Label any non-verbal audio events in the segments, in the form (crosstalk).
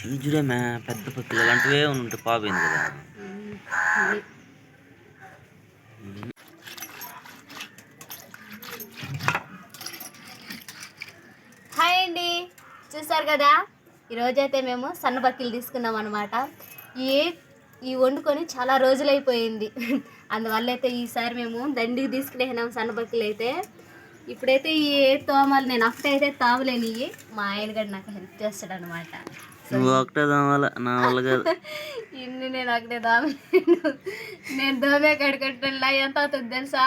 చూడమే పెద్ద పక్కలు అలాంటివే ఉంటే పాపోయింది కదా. హాయ్ అండి. చూసారు కదా? ఈరోజైతే మేము సన్న పక్కిలు తీసుకున్నాం అనమాట ఈ ఈ వండుకొని చాలా రోజులైపోయింది. అందువల్ల అయితే ఈసారి మేము దండికి తీసుకునేసినాం సన్న బక్కిలు అయితే ఇప్పుడైతే ఈ తోమలు నేను అప్పుడైతే అయితే మా ఆయన గడు నాకు హెల్ప్ చేస్తాడు అనమాట నువ్వు ఒకటే దావాల నా వల్ల కాదు. (laughs) ఇన్ని నేను ఒకటే దామలేను నేను దోమే కడుకుంటున్నా ఎంత అవుతుంది తెలుసా?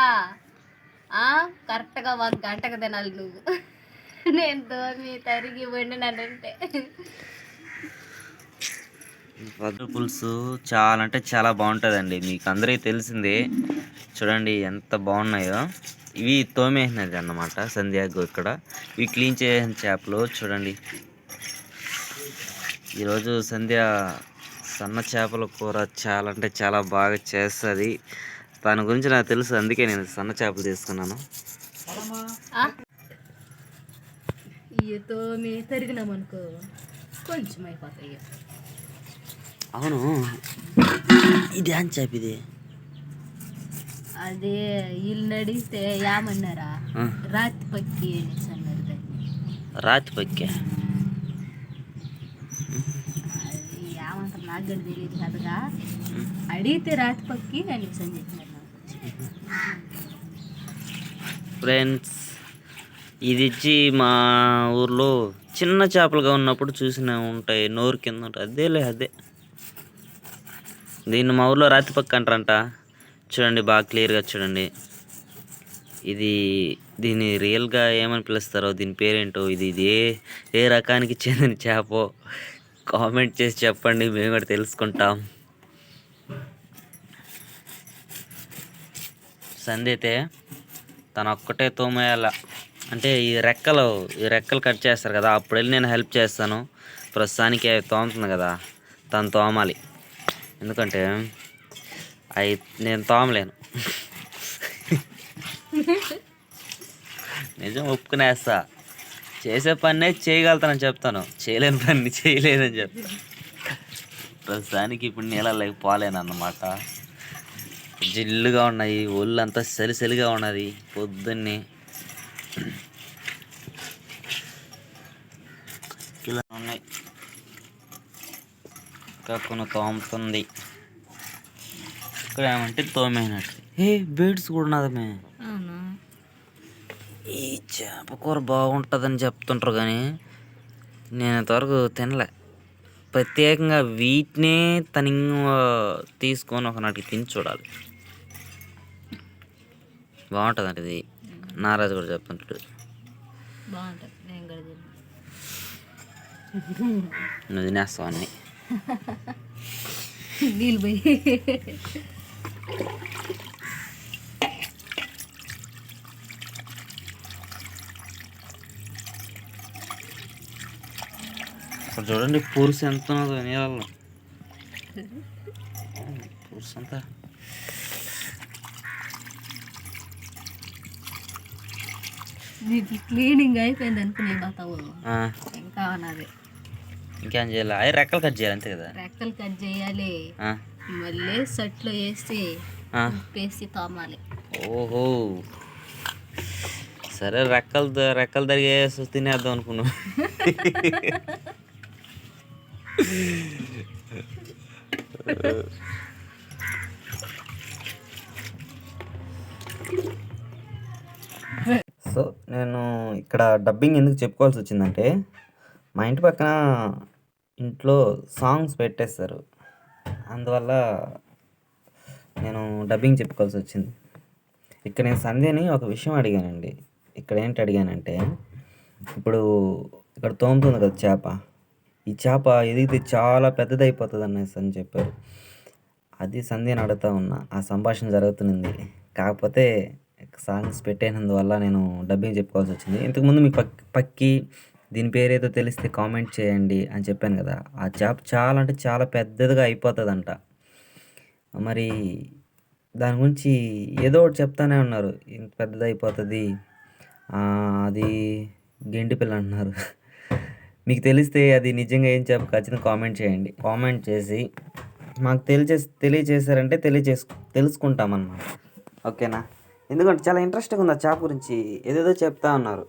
ఆ, కరెక్ట్గా ఒక గంటకు తినాలి నువ్వు. నేను దోమి తరిగి వండినానంటే. వద్ద పులుసు చాలా అంటే చాలా బాగుంటుందండి. మీకు అందరికీ తెలిసిందే. చూడండి ఎంత బాగున్నాయో. ఇవి తోమేసినది అన్నమాట సంధ్యాకు ఇక్కడ. ఇవి క్లీన్ చేసిన చేపలు. చూడండి. ఈరోజు సంధ్య సన్న చేపల కూర చాలా అంటే చాలా బాగా చేస్తుంది. దాని గురించి నాకు తెలుసు అందుకే నేను సన్న చేపలు తీసుకున్నాను. తరిగినామనుకో కొంచెం అయిపోతాయి అవును. ఇది అని చేప ఇది? అదే వీళ్ళు నడిస్తే ఏమన్నారా? రాతి పక్కి అనేసి అన్నారు దాన్ని. రాతి పక్కే అది ఏమంటారు నాకు కూడా తెలియదు కదగా అడిగితే రాతి పక్కి అనేసి చెప్పినారు ఫ్రెండ్స్ ఇది ఇచ్చి మా ఊర్లో చిన్న చేపలుగా ఉన్నప్పుడు చూసిన ఉంటాయి నోరు కింద ఉంటాయి అదేలే అదే దీన్ని మా ఊర్లో రాతి పక్క అంటారంట చూడండి బాగా క్లియర్గా చూడండి ఇది దీన్ని రియల్గా ఏమని పిలుస్తారో దీని పేరేంటో ఇది ఇది ఏ ఏ రకానికి చెందిన చేపో కామెంట్ చేసి చెప్పండి మేము కూడా తెలుసుకుంటాం. సంధి అయితే తను ఒక్కటే తోమేయాల. అంటే ఈ రెక్కలు ఈ రెక్కలు కట్ చేస్తారు కదా అప్పుడు వెళ్ళి నేను హెల్ప్ చేస్తాను. ప్రస్తుతానికి అవి తోముతుంది కదా తను తోమాలి. ఎందుకంటే అవి నేను తోమలేను. (laughs) నిజం ఒప్పుకునేస్తా. చేసే పని చేయగలుగుతానని చెప్తాను. చేయలేని పని చేయలేనని చెప్తాను ప్రస్తుతానికి ఇప్పుడు నీళ్ళలోకి పోలేను అన్నమాట. జిల్లుగా ఉన్నాయి ఒళ్ళు అంతా సలిసలిగా ఉన్నది పొద్దున్నే. ఇలా ఉన్నాయి. కక్కును కొన్ని తోముతుంది. ఇక్కడ ఏమంటే తోమేనట్టు. ఏ బీడ్స్ కూడా ఉన్నదమే ఈ చేప కూర బాగుంటుందని చెప్తుంటారు కానీ నేను ఇంతవరకు తినలే. ప్రత్యేకంగా వీటినే తనింగా తీసుకొని ఒకనాటికి తిని చూడాలి. బాగుంటుందంట ఇది. నారాజు కూడా చెప్తుంటాడు. నువ్వు తినేస్తావు అన్నీ? (laughs) నీళ్ళు పోయి ఇక్కడ చూడండి పురుసు ఎంత ఉన్నదో నీళ్ళల్లో పురుసు అంతా క్లీనింగ్ అయిపోయింది అనుకునే పోతావు ఆ, ఇంకా ఉన్నది ఇంకేం చేయాలి? అవి రెక్కలు కట్ చేయాలి అంతే కదా? రెక్కలు కట్ చేయాలి. మళ్ళీ సట్లో వేసి. ఉప్పేసి తోమాలి. ఓహో. సరే రెక్కలు రెక్కలు తరిగేసి తినేద్దాం అనుకున్నాం. (laughs) సో నేను ఇక్కడ డబ్బింగ్ ఎందుకు చెప్పుకోవాల్సి వచ్చిందంటే మా ఇంటి పక్కన ఇంట్లో సాంగ్స్ పెట్టేస్తారు. అందువల్ల నేను డబ్బింగ్ చెప్పుకోవాల్సి వచ్చింది. ఇక్కడ నేను సంధ్యని ఒక విషయం అడిగానండి. ఇక్కడ ఏంటి అడిగానంటే ఇప్పుడు ఇక్కడ తోముతుంది కదా చేప. ఈ చేప ఎదిగితే చాలా పెద్దది అయిపోతుంది అనేసి అని చెప్పారు. అది సంధ్యని అడుగుతా ఉన్నా. ఆ సంభాషణ జరుగుతుంది కాకపోతే సాంగ్స్ పెట్టేనందువల్ల నేను డబ్బింగ్ చెప్పుకోవాల్సి వచ్చింది. ఇంతకుముందు మీ పక్ పక్కి దీని పేరేదో తెలిస్తే కామెంట్ చేయండి అని చెప్పాను కదా. ఆ చేప చాలా అంటే చాలా పెద్దదిగా అయిపోతుందంట. మరి దాని గురించి ఏదో ఒకటి చెప్తానే ఉన్నారు. ఇంత పెద్దది అయిపోతుంది అది గెంటి పిల్ల అంటున్నారు. మీకు తెలిస్తే అది నిజంగా ఏం చేప ఖచ్చితంగా కామెంట్ చేయండి. కామెంట్ చేసి మాకు తెలియజే తెలియజేశారంటే తెలియజేసు తెలుసుకుంటామన్నమాట. ఓకేనా? ఎందుకంటే చాలా ఇంట్రెస్టింగ్ ఉంది ఆ చేప గురించి. ఏదేదో చెప్తా ఉన్నారు.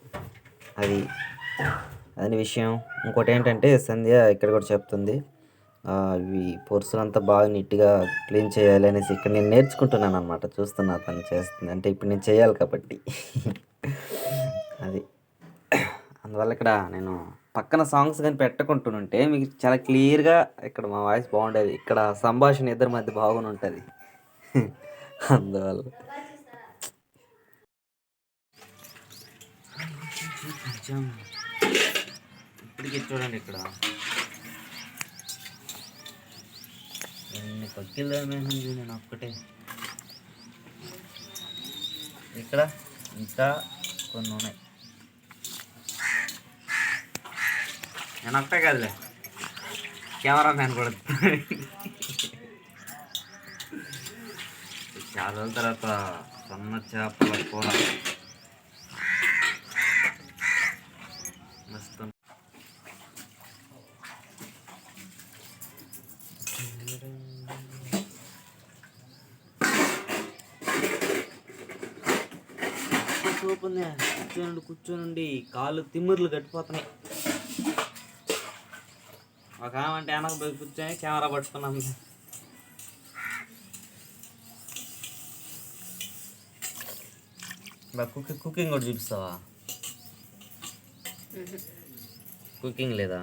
అది అది విషయం. ఇంకోటి ఏంటంటే సంధ్య ఇక్కడ కూడా చెప్తుంది. ఇవి పొరుసులంతా బాగా నీట్గా క్లీన్ చేయాలి అనేసి ఇక్కడ నేను నేర్చుకుంటున్నాను అనమాట చూస్తున్నా తను చేస్తుంది. అంటే ఇప్పుడు నేను చేయాలి కాబట్టి. (laughs) అది. అందువల్ల ఇక్కడ నేను పక్కన సాంగ్స్ కానీ పెట్టకుంటుంటే మీకు చాలా క్లియర్గా ఇక్కడ మా వాయిస్ బాగుండేది. ఇక్కడ సంభాషణ ఇద్దరి మధ్య బాగుని ఉంటుంది. (laughs) అందువల్ల. ఇప్పటికి చూడండి ఇక్కడ. ఎన్ని నేను ఒక్కటే. ఇక్కడ ఇంకా కొన్ని ఉన్నాయి. నేను ఒక్కటే కదలే. కెమెరా మ్యాన్ కూడా. చాలా రోజుల తర్వాత సన్న చేపల కూర. మస్తు. చూపుంది కాళ్ళు తిమ్మిర్లు కట్టిపోతున్నాయి. ఒక అంటే వెనక కూర్చొని కెమెరా పట్టుకున్నాం కుకింగ్ కుకింగ్ కూడా చూపిస్తావా? కుకింగ్ లేదా?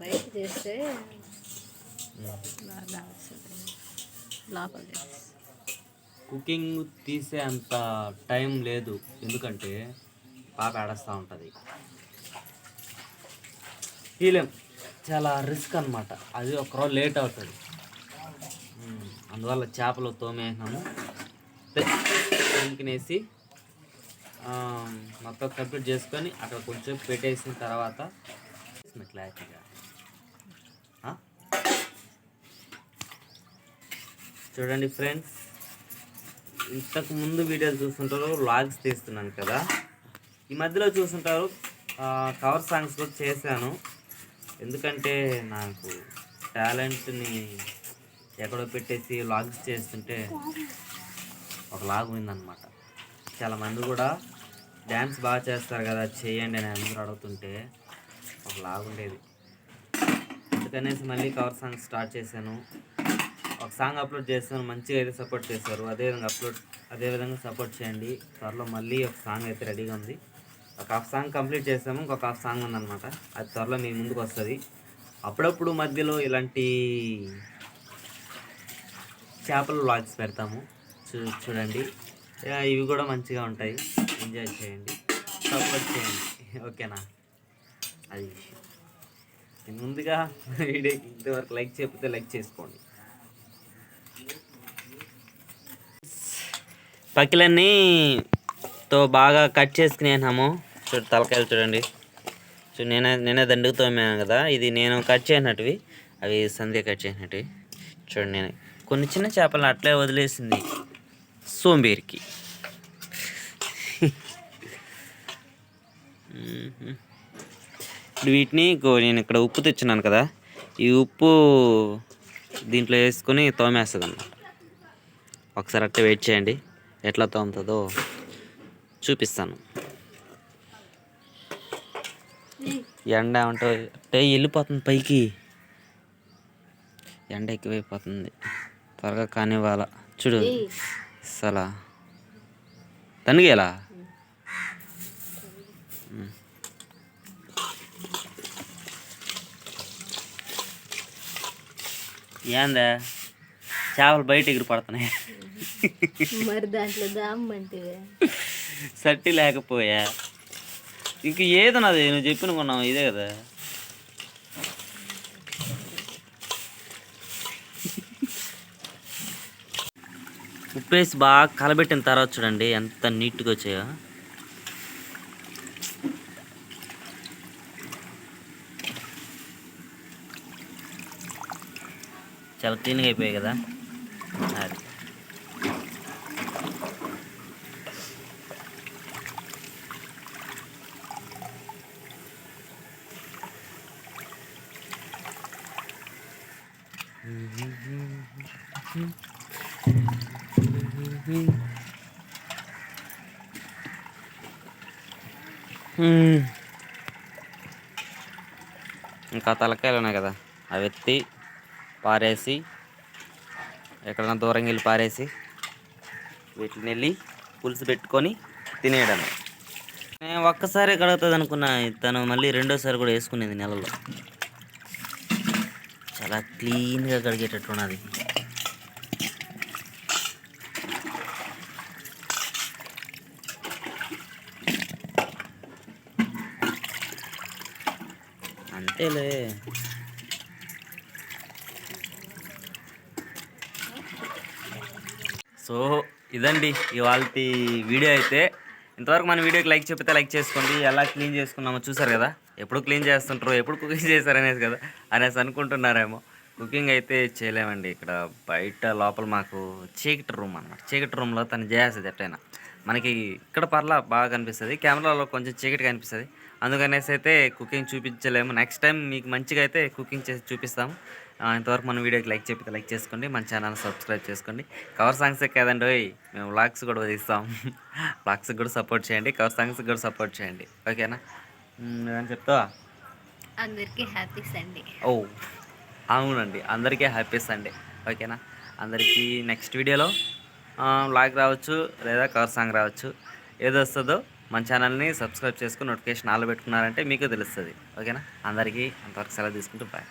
బయట చేస్తే లోపల కుకింగ్ తీసే అంత టైం లేదు. ఎందుకంటే పాప ఆడస్తూ ఉంటుంది. తీలేం చాలా రిస్క్ అనమాట అది ఒక రోజు లేట్ అవుతుంది అందువల్ల చేపలు తోమేసినాము. తోమికినేసి మొత్తం కంప్లీట్ చేసుకొని అక్కడ కొంచెం పెట్టేసిన తర్వాత క్లారిటీగా. చూడండి ఫ్రెండ్స్ ఇంతకు ముందు వీడియోలు చూస్తుంటారు వ్లాగ్స్ తీస్తున్నాను కదా. ఈ మధ్యలో చూస్తుంటారు కవర్ సాంగ్స్ కూడా చేశాను. ఎందుకంటే నాకు టాలెంట్ని ఎక్కడో పెట్టేసి లాగ్స్ చేస్తుంటే ఒక లాగ్ ఉందన్నమాట. చాలామంది కూడా డ్యాన్స్ బాగా చేస్తారు కదా చేయండి అని అందరూ అడుగుతుంటే ఒక లాగ్ ఉండేది. అందుకనేసి మళ్ళీ కవర్ సాంగ్స్ స్టార్ట్ చేశాను. ఒక సాంగ్ అప్లోడ్ చేస్తాను మంచిగా అయితే సపోర్ట్ చేశారు. అదేవిధంగా అప్లోడ్ అదేవిధంగా సపోర్ట్ చేయండి. త్వరలో మళ్ళీ ఒక సాంగ్ అయితే రెడీగా ఉంది. ఒక హాఫ్ సాంగ్ కంప్లీట్ చేసాము ఇంకొక హాఫ్ సాంగ్ ఉందన్నమాట. అది త్వరలో మీ ముందుకు వస్తుంది. అప్పుడప్పుడు మధ్యలో ఇలాంటి చేపల వ్లాగ్స్ పెడతాము. చూ చూడండి. ఇవి కూడా మంచిగా ఉంటాయి. ఎంజాయ్ చేయండి. సపోర్ట్ చేయండి. ఓకేనా? అది ముందుగా వీడియోకి ఇంతవరకు లైక్ చేయకపోతే లైక్ చేసుకోండి. పకిలన్నీ తో బాగా కట్ చేసుకునేనాము చూడు తలకాయలు చూడండి. చూ నేనే నేనే దండుకు కదా ఇది నేను కట్ చేసినట్టువి. అవి సంధ్య కట్ చేసినట్టువి. చూడండి నేను. కొన్ని చిన్న చేపలు అట్లే వదిలేసింది సోంబేరికి. ఇప్పుడు వీటిని నేను ఇక్కడ ఉప్పు తెచ్చున్నాను కదా ఈ ఉప్పు దీంట్లో వేసుకొని తోమేస్తుంది అన్నమాట ఒకసారి అట్టే వెయిట్ చేయండి. ఎట్లా తోముతుందో చూపిస్తాను. ఎండ అంటే వెళ్ళిపోతుంది పైకి. ఎండ ఎక్కువైపోతుంది. త్వరగా కానివ్వాల. చూడు. అసలు తనిగేలా ఏందా? చేపలు బయట ఎగిరి పడుతున్నాయి? మరి దాంట్లో దామ్మంటే. సట్టి లేకపోయా? ఇంక ఏదన్నది నువ్వు చెప్పిన కొన్నావు ఇదే కదా. ఉప్పేసి బాగా కలబెట్టిన తర్వాత చూడండి ఎంత నీట్గా వచ్చాయో. చాలా క్లీన్గా అయిపోయాయి కదా. ఇంకా తలకాయలు ఉన్నాయి కదా అవి ఎత్తి పారేసి ఎక్కడైనా దూరంగా వెళ్ళి పారేసి వీటిని వెళ్ళి పులుసు పెట్టుకొని తినేయడం నేను ఒక్కసారి కడుగుతుంది అనుకున్నా తను మళ్ళీ రెండోసారి కూడా వేసుకునేది నెలలో. చాలా క్లీన్గా కడిగేటట్టు ఉన్నది. అంతేలే. సో ఇదండి ఇవాళ వీడియో అయితే. ఇంతవరకు మన వీడియోకి లైక్ చెప్పితే లైక్ చేసుకోండి. ఎలా క్లీన్ చేసుకున్నామో చూసారు కదా? ఎప్పుడు క్లీన్ చేస్తుంటారు ఎప్పుడు కుకింగ్ చేశారు అనేసి కదా అనేసి అనుకుంటున్నారేమో. కుకింగ్ అయితే చేయలేమండి. ఇక్కడ బయట లోపల మాకు చీకటి రూమ్ అనమాట చీకటి రూమ్లో తను చేసేది ఎట్టయినా మనకి ఇక్కడ పర్లా బాగా కనిపిస్తుంది కెమెరాలో కొంచెం చీకటి కనిపిస్తుంది అందుకనేసి అయితే కుకింగ్ చూపించలేము. నెక్స్ట్ టైం మీకు మంచిగా అయితే కుకింగ్ చేసి చూపిస్తాము. ఇంతవరకు మన వీడియోకి లైక్ చెప్పితే లైక్ చేసుకోండి. మన ఛానల్ సబ్స్క్రైబ్ చేసుకోండి. కవర్ సాంగ్సే కదండి ఓయ్ మేము వ్లాగ్స్ కూడా తీస్తాం వ్లాగ్స్కి (laughs) కూడా సపోర్ట్ చేయండి. కవర్ సాంగ్స్కి కూడా సపోర్ట్ చేయండి. ఓకేనా? నువ్వేం చెప్తావా? అందరికీ హ్యాపీ సండే. ఓ అవునండి. అందరికీ హ్యాపీ సండే. ఓకేనా? అందరికీ నెక్స్ట్ వీడియోలో వ్లాగ్ రావచ్చు లేదా కవర్ సాంగ్ రావచ్చు. ఏది వస్తుందో మన ఛానల్ని సబ్స్క్రైబ్ చేసుకుని నోటిఫికేషన్ ఆల్ పెట్టుకున్నారంటే మీకు తెలుస్తుంది. ఓకేనా? అందరికీ అంతవరకు సెలవు తీసుకుంటూ బాయ్.